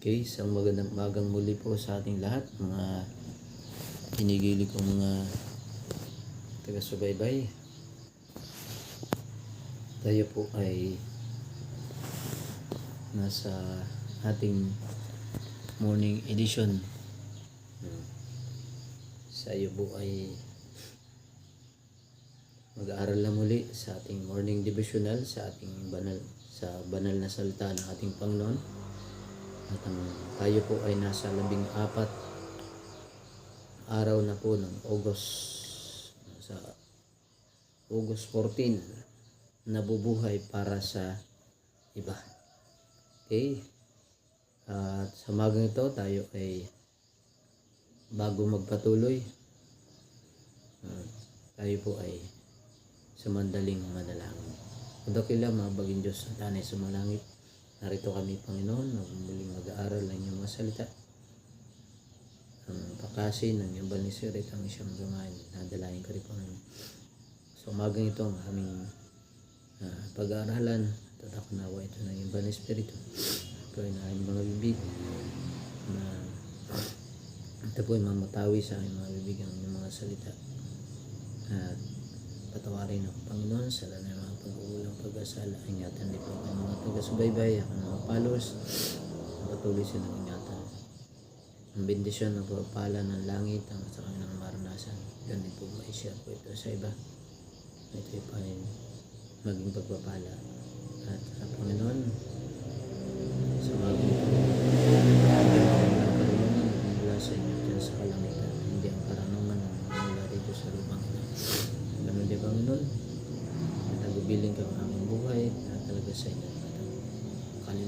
Okay, isang magandang magang muli po sa ating lahat, mga hinigili kong mga taga-subaybay. Tayo po ay nasa ating morning edition. Sa iyo po ay mag-aaral na muli sa ating morning devotional sa ating banal sa banal na salita ng ating Panginoon. At ang tayo po ay nasa labing apat araw na po ng August sa August 14 nabubuhay para sa iba. Okay? At sa magang ito tayo ay bago magpatuloy ah, tayo po ay sumandaling manalangin. Kudakila mga baging Diyos na tanay sumalangit. Narito kami, Panginoon, muling mag-aaral ng iyong mga salita. Ang pakasin ng iyong banisirit ang isang gamain. Nadalayan ka rin, Panginoon. So, umagang ito ang aming ah, pag-aaralan. At ako nawa ito ng iyong banis Espiritu. Ito ay na mga bibig na ito po ay mamatawi sa aming mga bibig ang mga salita. At patawarin ako, Panginoon, sa lahat ng mga pag-uulang pag-asala. Ingatan din po ang mga taga-subaybay, ang mga followers. Patuloy silang ingatan. Ang bendisyon ng pagpapala ng langit ang sa kanilang maranasan. Yan din po ma-share po ito sa iba. Ito pa rin maging pagpapala. At sa Panginoon, sa mga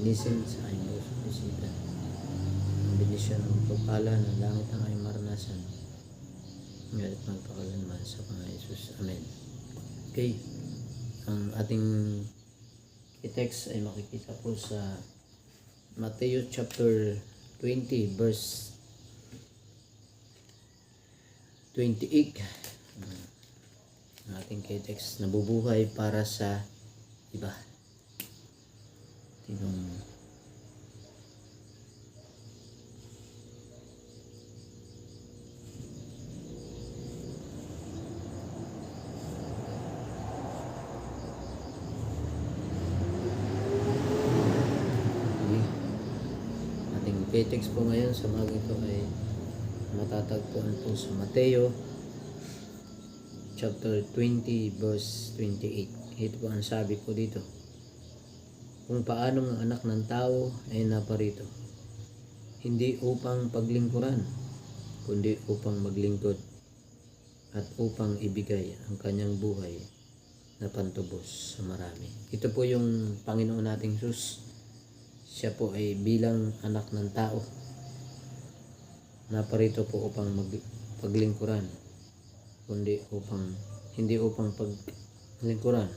kalinisin sa aming puso at isipan. Ang benisyon ng pagpala ng langit ang aming maranasan. Ngayon magpakalanman sa mga Jesus. Amen. Okay. Ang ating text ay makikita po sa Matthew chapter 20 verse 28 ang ating text nabubuhay para sa iba tinong text po ngayon sa mga ito ay matatagpuan po sa Mateo chapter 20 verse 28. Ito po ang sabi ko dito. Kung paano ang anak ng tao ay naparito. Hindi upang paglingkuran, kundi upang maglingkod at upang ibigay ang kanyang buhay na pantubos sa marami. Ito po yung Panginoon nating Sus. Siya po ay bilang anak ng tao. Naparito po upang mag, kundi upang hindi upang paglingkuran,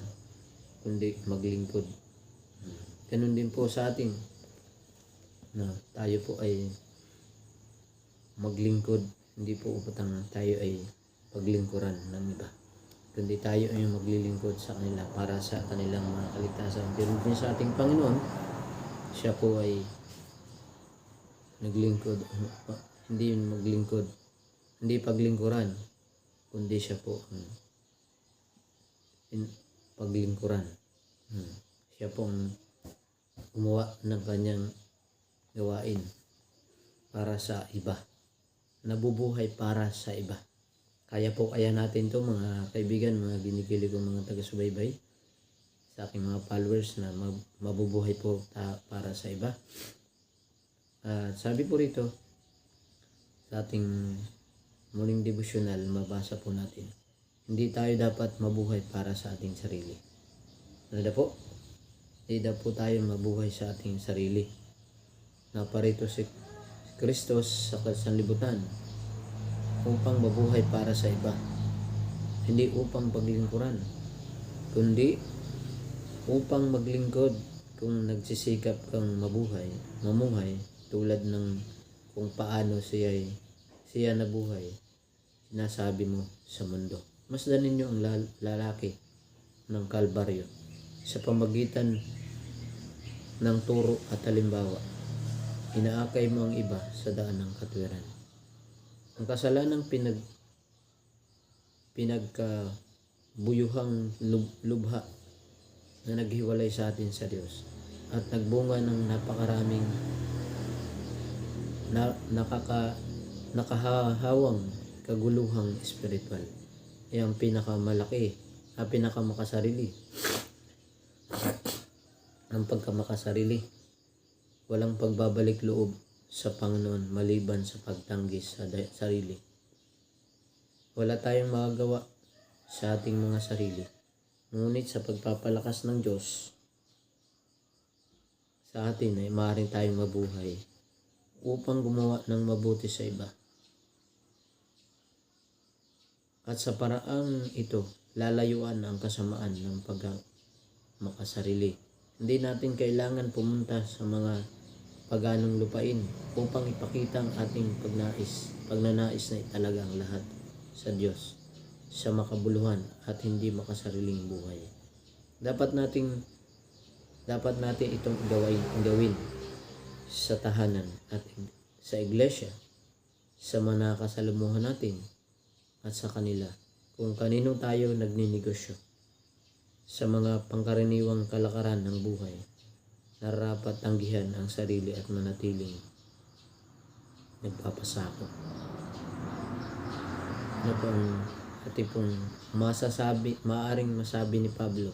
kundi maglingkod. Ganun din po sa atin na tayo po ay maglingkod, hindi po upang tayo ay paglingkuran ng iba. Kundi tayo ay maglilingkod sa kanila para sa kanilang mga kaligtasan. Pero din sa ating Panginoon, siya po ay naglingkod, hindi yun maglingkod, hindi paglingkuran, kundi siya po ang in, paglingkuran. Hmm. Siya po ang gumawa ng kanyang gawain para sa iba. Nabubuhay para sa iba. Kaya po kaya natin to mga kaibigan, mga ginigilig kong mga taga-subaybay sa aking mga followers na mab- mabubuhay po ta- para sa iba. At sabi po rito sa ating morning devotional, mabasa po natin. Hindi tayo dapat mabuhay para sa ating sarili. Ano na po? Hindi po tayo mabuhay sa ating sarili. Naparito si Kristos sa kasanlibutan upang mabuhay para sa iba. Hindi upang paglingkuran, kundi upang maglingkod kung nagsisikap kang mabuhay, mamuhay tulad ng kung paano siya siya nabuhay. Sinasabi mo sa mundo. Masdan ninyo ang lal- lalaki ng Kalbaryo sa pamagitan ng turo at halimbawa. inaakay mo ang iba sa daan ng katwiran. Ang kasalanang pinag pinagka buyuhang lub- lubha na naghiwalay sa atin sa Diyos at nagbunga ng napakaraming na, nakaka nakahawang kaguluhang espiritual. Ay ang pinakamalaki, ang pinakamakasarili. Ang pagkamakasarili. Walang pagbabalik loob sa Panginoon maliban sa pagtanggi sa sarili. Wala tayong magagawa sa ating mga sarili. Ngunit sa pagpapalakas ng Diyos sa atin ay maaaring tayong mabuhay upang gumawa ng mabuti sa iba. At sa paraang ito, lalayuan ang kasamaan ng pag makasarili. Hindi natin kailangan pumunta sa mga paganong lupain upang ipakita ang ating pagnais, pagnanais na italaga ang lahat sa Diyos sa makabuluhan at hindi makasariling buhay. Dapat nating dapat natin itong gawin, gawin sa tahanan at sa iglesia, sa mga nakasalamuhan natin at sa kanila kung kanino tayo nagninegosyo sa mga pangkaraniwang kalakaran ng buhay narapat tanggihan ang sarili at manatiling nagpapasakop. Ano po ang ating pong masasabi, maaring masabi ni Pablo,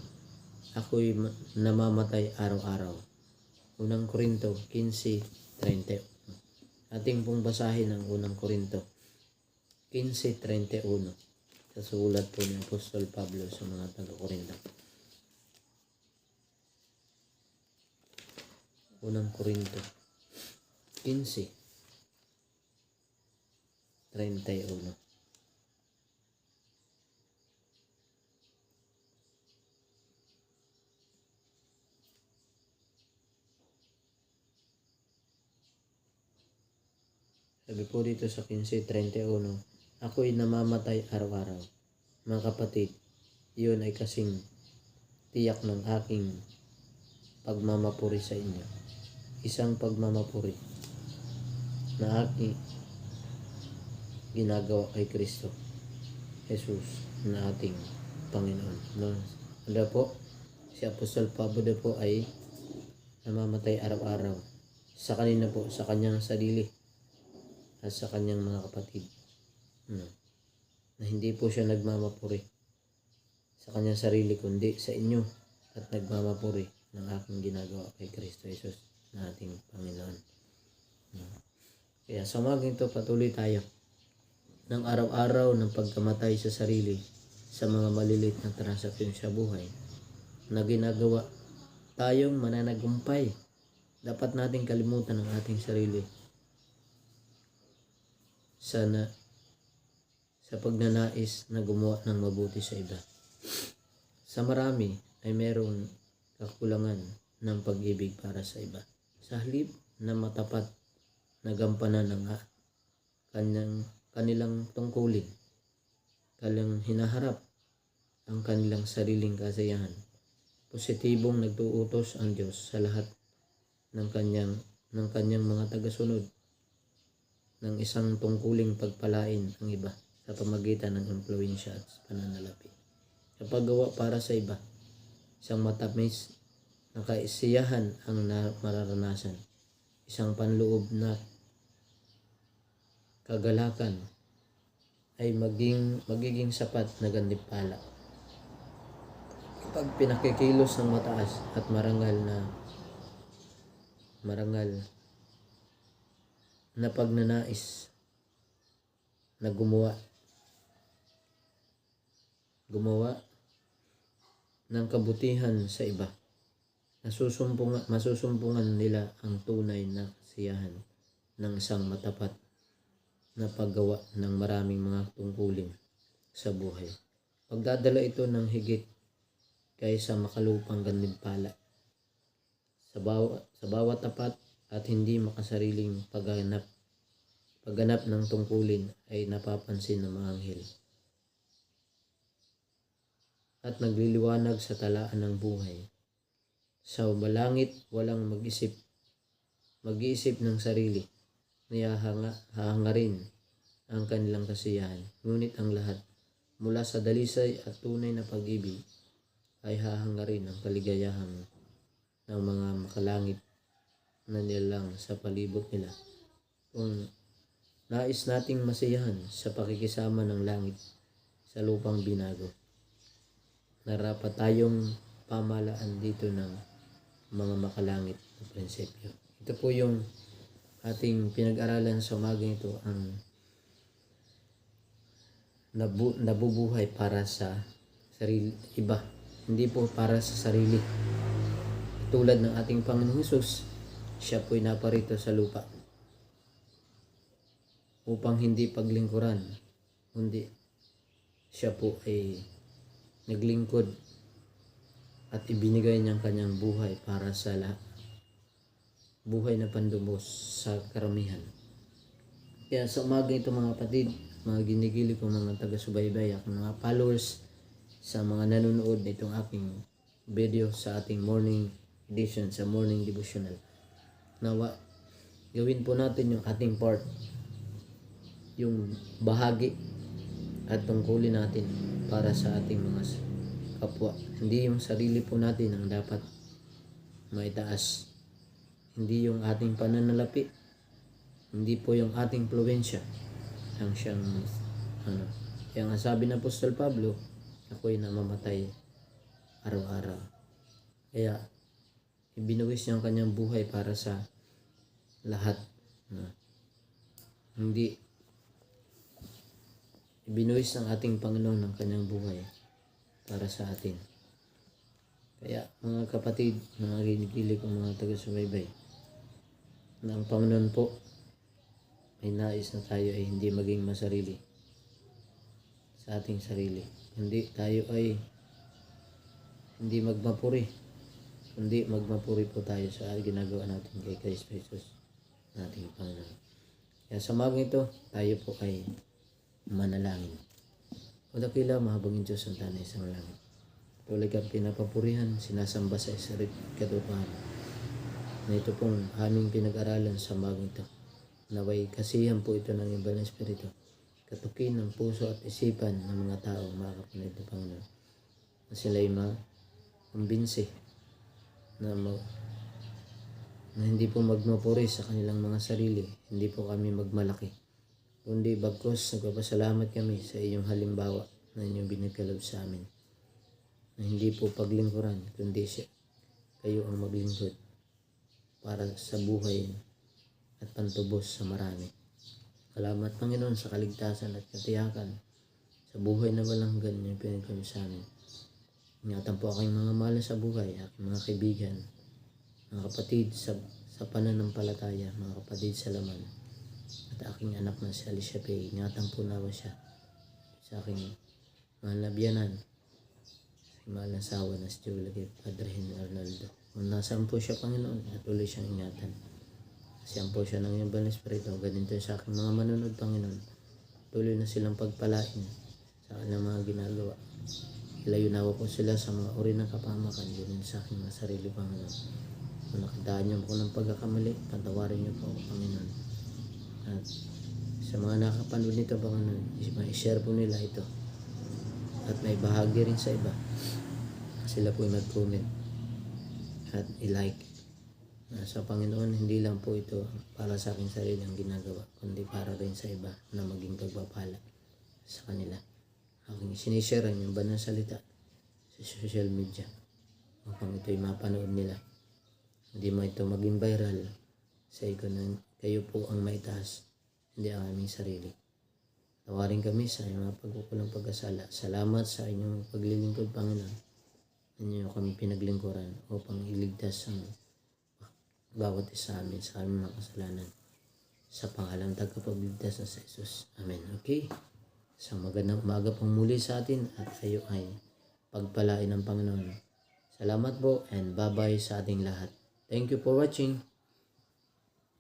ako'y ma- namamatay araw-araw. Unang Korinto 15.30 Ating pong basahin ang unang Korinto 15.31 sa sulat po ni Apostol Pablo sa mga taga-Korinto. Unang Korinto. 15 31 Sabi po dito sa 15.31, Ako'y namamatay araw-araw. Mga kapatid, iyon ay kasing tiyak ng aking pagmamapuri sa inyo. Isang pagmamapuri na aking ginagawa kay Kristo. Jesus na ating Panginoon. No? Ano po? Si Apostol Pablo na po ay namamatay araw-araw sa kanina po, sa kanyang sarili at sa kanyang mga kapatid. No? Na hindi po siya nagmamapuri sa kanyang sarili kundi sa inyo at nagmamapuri ng aking ginagawa kay Kristo Jesus na ating Panginoon. No? Kaya sa umagang ito patuloy tayo ng araw-araw ng pagkamatay sa sarili sa mga malilit na transaksyon sa buhay na ginagawa tayong mananagumpay. Dapat nating kalimutan ang ating sarili sana sa pagnanais na gumawa ng mabuti sa iba. Sa marami ay merong kakulangan ng pag-ibig para sa iba. Sa halip na matapat na gampanan ng kanyang, kanilang tungkulin, kanilang hinaharap ang kanilang sariling kasiyahan. Positibong nagtuutos ang Diyos sa lahat ng kanyang ng kanyang mga tagasunod ng isang tungkuling pagpalain ang iba sa pamagitan ng impluensya at pananalapi. Sa paggawa para sa iba, isang matamis na kaisiyahan ang na- mararanasan. Isang panloob na kagalakan ay maging, magiging sapat na gandimpala. Kapag pinakikilos ng mataas at marangal na marangal na pagnanais na gumawa gumawa ng kabutihan sa iba. Nasusumpungan, masusumpungan nila ang tunay na kasiyahan ng isang matapat na paggawa ng maraming mga tungkulin sa buhay. Pagdadala ito ng higit kaysa makalupang gandimpala sa bawat, sa bawat tapat at hindi makasariling pagganap pagganap ng tungkulin ay napapansin ng mga anghel at nagliliwanag sa talaan ng buhay. Sa balangit walang mag-isip mag-iisip ng sarili hahangarin ang kanilang kasiyahan. Ngunit ang lahat mula sa dalisay at tunay na pag-ibig ay hahangarin ang kaligayahan ng mga makalangit na nilang sa palibot nila. Kung nais nating masiyahan sa pakikisama ng langit sa lupang binago, narapat tayong pamalaan dito ng mga makalangit na prinsipyo. Ito po yung ating pinag-aralan sa umagang ito ang nabu- nabubuhay para sa sarili iba hindi po para sa sarili tulad ng ating Panginoong Hesus siya po'y naparito sa lupa upang hindi paglingkuran kundi siya po ay naglingkod at ibinigay niyang kanyang buhay para sa lahat buhay na pandubos sa karamihan kaya sa umaga ito mga kapatid, mga ginigili ko mga taga-subaybay, mga followers, sa mga nanonood nitong aking video sa ating morning edition, sa morning devotional. Nawa, gawin po natin yung ating part, yung bahagi at tungkulin natin para sa ating mga kapwa. Hindi yung sarili po natin ang dapat maitaas. Hindi yung ating pananalapi, hindi po yung ating pluwensya ang siyang ano kaya nga sabi ng Apostol Pablo ako'y namamatay araw-araw kaya ibinuwis niya ang kanyang buhay para sa lahat no? hindi ibinuwis ng ating Panginoon ang kanyang buhay para sa atin kaya mga kapatid mga ginigilig ko mga taga-subaybay na ang Panginoon po ay nais na tayo ay hindi maging masarili sa ating sarili. Hindi tayo ay hindi magmapuri. Kundi magmapuri po tayo sa ginagawa natin kay Kristo Jesus nating Panginoon. Kaya sa mga ito, tayo po ay manalangin. O dakila, mahabagin Diyos ang tanay sa langit. Tuloy kang pinapapurihan, sinasamba sa isarit katotohanan. Na ito pong aming pinag-aralan sa mga ito. Naway kasihan po ito ng iba ng Espiritu. Katukin ng puso at isipan ng mga tao, mga kapatid ng Panginoon. Na sila'y ma-kumbinsi na, mag, na hindi po magmapuri sa kanilang mga sarili. Hindi po kami magmalaki. Kundi bagkos nagpapasalamat kami sa iyong halimbawa na inyong binigkalob sa amin. Na hindi po paglingkuran, kundi siya, kayo ang maglingkod para sa buhay at pantubos sa marami. Salamat Panginoon sa kaligtasan at katiyakan sa buhay na walang ganyan pinagkami sa amin. Ingatan po aking mga mahal sa buhay, aking mga kaibigan, mga kapatid sa, sa pananampalataya, mga kapatid sa laman, at aking anak na si Pay. Ingatan po nawa siya sa aking mahal na biyanan, sa mahal na asawa na si Julia Padre Henry Arnaldo. Kung nasaan po siya, Panginoon, natuloy siyang ingatan. Siyang po siya ng iyong banal espiritu. Ganito sa aking mga manunod, Panginoon. Tuloy na silang pagpalain sa kanilang mga ginagawa. Ilayo nawa po sila sa mga uri ng kapamakan. Ganun sa aking mga sarili, Panginoon. Kung nakidaan niyo po ng pagkakamali, patawarin niyo po, Panginoon. At sa mga nakapanood nito, Panginoon, i-share po nila ito. At may bahagi rin sa iba. Sila po mag-comment at i-like na sa Panginoon, hindi lang po ito para sa aking sarili ang ginagawa, kundi para rin sa iba na maging pagpapala sa kanila. Aking sinishare yung banal salita sa social media upang ito'y mapanood nila. Hindi mo ito maging viral sa na kayo po ang maitaas, hindi ang aming sarili. Tawarin kami sa inyong pagkukulang pagkasala. Salamat sa inyong paglilingkod, Panginoon. Inyo kami pinaglingkuran upang iligtas ang bawat isa amin sa aming mga kasalanan. Sa pangalang tagapagligtas na sa Jesus. Amen. Okay? Sa magandang umaga pong muli sa atin at kayo ay pagpalain ng Panginoon. Salamat po and bye-bye sa ating lahat. Thank you for watching.